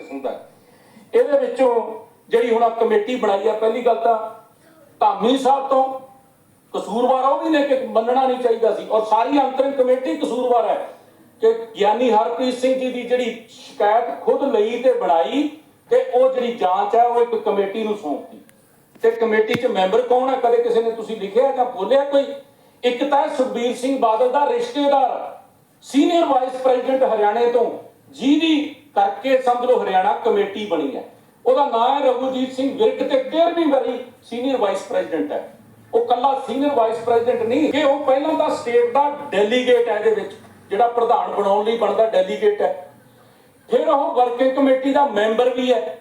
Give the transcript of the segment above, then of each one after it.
ਹੁੰਦਾ ਇਹਦੇ ਵਿੱਚੋਂ ਜਿਹੜੀ ਹੁਣ ਆ ਕਮੇਟੀ ਬਣਾਈ ਆ, ਪਹਿਲੀ ਗੱਲ ਤਾਂ ਧਾਮੀ ਸਾਹਿਬ ਤੋਂ ਕਸੂਰਵਾਰ ਉਹ ਵੀ ਨੇ ਕਿ ਮੰਨਣਾ ਨਹੀਂ ਚਾਹੀਦਾ ਸੀ। ਔਰ ਸਾਰੀ ਅੰਤਰਿਮ ਕਮੇਟੀ ਕਸੂਰਵਾਰ ਹੈ ਕਿ ਗਿਆਨੀ ਹਰਪ੍ਰੀਤ ਸਿੰਘ ਜੀ ਦੀ ਜਿਹੜੀ ਸ਼ਿਕਾਇਤ ਖੁਦ ਲਈ ਤੇ ਬਣਾਈ ਤੇ ਉਹ ਜਿਹੜੀ ਜਾਂਚ ਹੈ, ਉਹ ਇੱਕ ਕਮੇਟੀ ਨੂੰ ਸੌਂਪਤੀ ਤੇ ਕਮੇਟੀ 'ਚ ਮੈਂਬਰ ਕੌਣ ਹੈ ਕਦੇ ਕਿਸੇ ਨੇ ਤੁਸੀਂ ਲਿਖਿਆ ਜਾਂ ਬੋਲਿਆ ਕੋਈ? ਇੱਕ ਤਾਂ ਸੁਖਬੀਰ ਸਿੰਘ ਬਾਦਲ ਦਾ ਰਿਸ਼ਤੇਦਾਰ, ਸੀਨੀਅਰ ਵਾਈਸ ਪ੍ਰੈਜ਼ੀਡੈਂਟ ਹਰਿਆਣੇ ਤੋਂ, ਜਿਹਦੀ ਕਰਕੇ ਸਮਝ ਲਓ ਹਰਿਆਣਾ ਕਮੇਟੀ ਬਣੀ ਹੈ। ਉਹਦਾ ਨਾਮ ਹੈ ਰਘੂਜੀਤ ਸਿੰਘ ਵਿਰਕ ਤੇ 13ਵੀਂ ਵਾਰੀ ਸੀਨੀਅਰ ਵਾਈਸ ਪ੍ਰੈਜ਼ੀਡੈਂਟ ਹੈ। ਉਹ ਕੱਲਾ ਸੀਨੀਅਰ ਵਾਈਸ ਪ੍ਰੈਜ਼ੀਡੈਂਟ ਨਹੀਂ ਕਿ ਉਹ ਪਹਿਲਾਂ ਤਾਂ ਸਟੇਟ ਦਾ ਡੈਲੀਗੇਟ ਹੈ ਇਹਦੇ ਵਿੱਚ, ਜਿਹੜਾ ਪ੍ਰਧਾਨ ਬਣਾਉਣ ਲਈ ਬਣਦਾ ਡੈਲੀਗੇਟ ਹੈ। ਫਿਰ ਉਹ ਵਰਕਿੰਗ ਕਮੇਟੀ ਦਾ ਮੈਂਬਰ ਵੀ ਹੈ।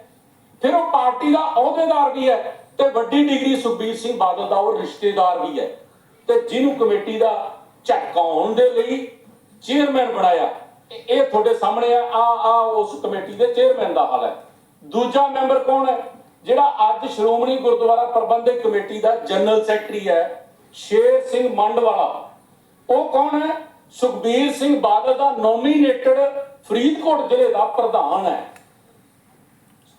ਫਿਰ ਉਹ ਪਾਰਟੀ ਦਾ ਅਹੁਦੇਦਾਰ ਵੀ ਹੈ ਤੇ ਵੱਡੀ ਡਿਗਰੀ ਸੁਖਬੀਰ ਸਿੰਘ ਬਾਦਲ ਦਾ ਉਹ ਰਿਸ਼ਤੇਦਾਰ ਵੀ ਹੈ। ਤੇ ਜਿਹਨੂੰ ਕਮੇਟੀ ਦਾ ਝਟਕਾਉਣ ਦੇ ਲਈ ਚੇਅਰਮੈਨ ਬਣਾਇਆ। ਇਹ- ਤੁਹਾਡੇ ਸਾਹਮਣੇ ਆ ਆ ਆ, ਉਸ ਕਮੇਟੀ ਦੇ ਚੇਅਰਮੈਨ ਦਾ ਹਾਲ ਹੈ। ਦੂਜਾ ਮੈਂਬਰ ਕੌਣ ਹੈ? ਜਿਹੜਾ ਅੱਜ ਸ਼੍ਰੋਮਣੀ ਗੁਰਦੁਆਰਾ ਪ੍ਰਬੰਧਕ ਕਮੇਟੀ ਦਾ ਜਨਰਲ ਸੈਕਟਰੀ ਹੈ, ਸ਼ੇਰ ਸਿੰਘ ਮੰਡ ਵਾਲਾ ਉਹ ਕੌਣ ਹੈ? ਸੁਖਬੀਰ ਸਿੰਘ ਬਾਦਲ ਦਾ ਨੋਮੀਨੇਟਡ ਫਰੀਦਕੋਟ ਜ਼ਿਲ੍ਹੇ ਦਾ ਪ੍ਰਧਾਨ ਹੈ।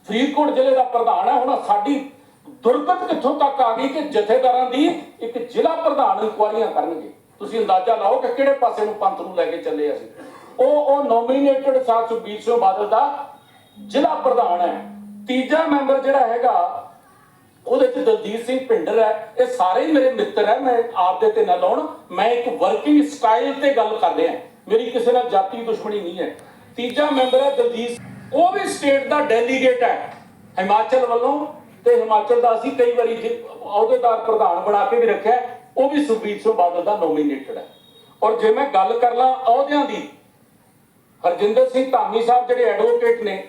ਫਰੀਦਕੋਟ ਜ਼ਿਲ੍ਹੇ ਦਾ ਪ੍ਰਧਾਨ ਹੈ। ਹੁਣ ਸਾਡੀ ਦੁਰਗਤ ਕਿੱਥੋਂ ਤੱਕ ਆ ਗਈ ਕਿ ਜਥੇਦਾਰਾਂ ਦੀ ਇੱਕ ਜ਼ਿਲ੍ਹਾ ਪ੍ਰਧਾਨ ਇਨਕੁਆਰੀਆਂ ਕਰਨਗੇ? ਤੁਸੀਂ ਅੰਦਾਜ਼ਾ ਲਾਓ ਕਿ ਕਿਹੜੇ ਪਾਸੇ ਨੂੰ ਪੰਥ ਨੂੰ ਲੈ ਕੇ ਚੱਲੇ ਅਸੀਂ? ਉਹ ਉਹ ਨੋਮੀਨੇਟਡ ਸਾਹ ਸੁਖਬੀਰ ਸਿੰਘ ਬਾਦਲ ਦਾ ਜ਼ਿਲ੍ਹਾ ਪ੍ਰਧਾਨ ਹੈ। ਤੀਜਾ ਮੈਂਬਰ ਜਿਹੜਾ ਹੈਗਾ, ਉਹਦੇ ਚ ਦਲਜੀਤ ਸਿੰਘ ਭਿੰਡਰ ਹੈ। ਇਹ ਸਾਰੇ ਹੀ ਮੇਰੇ ਮਿੱਤਰ ਹੈ, ਮੈਂ ਆਪ ਦੇ ਤੇ ਨਾ ਲਾਉਣ, ਮੈਂ ਇੱਕ ਵਰਕਿੰਗ ਸਟਾਈਲ ਤੇ ਗੱਲ ਕਰ ਰਿਹਾ। ਮੇਰੀ ਕਿਸੇ ਨਾਲ ਜਾਤੀ ਦੁਸ਼ਮਣੀ ਨਹੀਂ ਹੈ। ਤੀਜਾ ਮੈਂਬਰ ਹੈ ਦਲਜੀਤ ਉਹ ਵੀ ਸਟੇਟ ਦਾ ਡੈਲੀਗੇਟ ਹੈ। ਹਿਮਾਚਲ ਵੱਲੋਂ ਤੇ ਹਿਮਾਚਲ ਦਾ ਅਸੀਂ ਕਈ ਵਾਰੀ ਅਹੁਦੇਦਾਰ ਪ੍ਰਧਾਨ ਬਣਾ ਕੇ ਵੀ ਰੱਖਿਆ, ਉਹ ਵੀ ਸੁਖਬੀਰ ਸਿੰਘ ਬਾਦਲ ਦਾ ਨੋਮੀਨੇਟਡ ਹੈ। ਔਰ ਜੇ ਮੈਂ ਗੱਲ ਕਰ ਲਾਂ ਅਹੁਦਿਆਂ ਦੀ ਹਰਜਿੰਦਰ ਸਿੰਘ ਧਾਮੀ ਸਾਹਿਬ ਜਿਹੜੇ ਐਡਵੋਕੇਟ ਨੇ,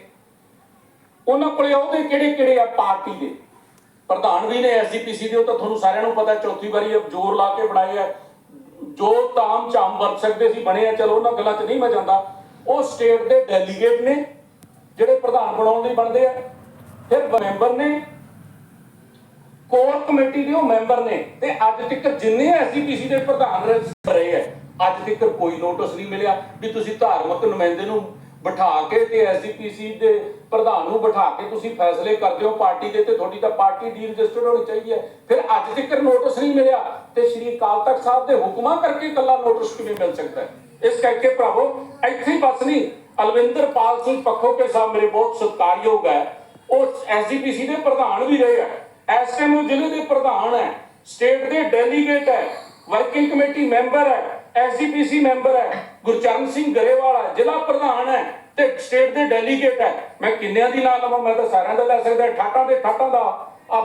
ਉਹਨਾਂ ਕੋਲੇ ਉਹਦੇ ਕਿਹੜੇ ਕਿਹੜੇ ਆ ਪਾਰਟੀ ਦੇ? ਪ੍ਰਧਾਨ ਵੀ ਨੇ ਐਸਜੀਪੀਸੀ ਦੇ, ਉਹ ਤਾਂ ਤੁਹਾਨੂੰ ਸਾਰਿਆਂ ਨੂੰ ਪਤਾ, ਚੌਥੀ ਵਾਰੀ ਇਹ ਜ਼ੋਰ ਲਾ ਕੇ ਬਣਾਏ ਆ। ਜੋ ਤਾਮ ਚਾਮ ਵਰਤ ਸਕਦੇ ਸੀ, ਬਣੇ ਆ, ਚਲੋ ਉਹਨਾਂ ਗੱਲਾਂ 'ਚ ਨਹੀਂ ਮੈਂ ਜਾਂਦਾ। ਉਹ ਸਟੇਟ ਦੇ ਡੈਲੀਗੇਟ ਨੇ, ਜਿਹੜੇ ਪ੍ਰਧਾਨ ਬਣਾਉਣ ਲਈ ਬਣਦੇ ਆ। ਫਿਰ ਮੈਂਬਰ ਨੇ ਕੋਰ ਕਮੇਟੀ ਦੇ ਉਹ ਮੈਂਬਰ ਨੇ। ਤੇ ਅੱਜ ਤੱਕ ਜਿੰਨੇ ਐਸਜੀਪੀਸੀ ਦੇ ਪ੍ਰਧਾਨ ਰਹੇ- ਅੱਜ ਤੱਕ ਕੋਈ ਨੋਟਿਸ ਨਹੀਂ ਮਿਲਿਆ ਵੀ ਤੁਸੀਂ ਧਾਰਮਿਕ ਨੁਮਾਇੰਦੇ ਨੂੰ ਬਿਠਾ ਕੇ ਤੇ ਐਸਜੀਪੀਸੀ ਦੇ ਪ੍ਰਧਾਨ ਨੂੰ ਬਿਠਾ ਕੇ ਤੁਸੀਂ ਫੈਸਲੇ ਕਰਦੇ ਹੋ ਪਾਰਟੀ ਦੇ ਤੇ ਤੁਹਾਡੀ ਤਾਂ ਪਾਰਟੀ ਡੀ ਰਜਿਸਟਰਡ ਹੋਣੀ ਚਾਹੀਦੀ ਹੈ। ਫਿਰ ਅੱਜ ਤੱਕ ਨੋਟਿਸ ਨਹੀਂ ਮਿਲਿਆ ਤੇ ਸ਼੍ਰੀ ਅਕਾਲ ਤਖਤ ਸਾਹਿਬ ਦੇ ਹੁਕਮਾਂ ਕਰਕੇ ਇਕੱਲਾ ਨੋਟਿਸ ਕਿਵੇਂ ਮਿਲ ਸਕਦਾ ਹੈ? ਇਸ ਕਰਕੇ ਭਰਾਵੋ, ਇੱਥੇ ਹੀ ਬਸ ਨਹੀਂ, ਅਲਵਿੰਦਰਪਾਲ ਸਿੰਘ ਪੱਖੋਕੇ ਸਾਹਿਬ ਮੇਰੇ ਬਹੁਤ ਸਤਿਕਾਰਯੋਗ ਹੈ। ਉਹ ਐਸਜੀਪੀਸੀ ਦੇ ਪ੍ਰਧਾਨ ਵੀ ਰਹੇ ਹੈ। ਇਸ ਟਾਈਮ ਉਹ ਜ਼ਿਲ੍ਹੇ ਦੇ ਪ੍ਰਧਾਨ ਹੈ। ਸਟੇਟ ਦੇ ਡੈਲੀਗੇਟ ਹੈ। ਵਰਕਿੰਗ ਕਮੇਟੀ ਮੈਂਬਰ ਹੈ। ਐਸਜੀਪੀਸੀ ਮੈਂਬਰ ਹੈ, ਗੁਰਚਰਨ ਸਿੰਘ ਗਰੇਵਾਲ ਹੈ, ਜ਼ਿਲ੍ਹਾ ਪ੍ਰਧਾਨ ਹੈ ਤੇ ਸਟੇਟ ਦੇ ਡੈਲੀਗੇਟ ਹੈ। ਮੈਂ ਕਿੰਨਿਆਂ ਦੀ ਨਾਂ ਲਵਾਂ, ਮੈਂ ਤਾਂ ਸਾਰਿਆਂ ਦਾ ਲੈ ਸਕਦਾ ਠਾਟਾਂ ਤੇ ਠਾਟਾਂ ਦਾ। ਆ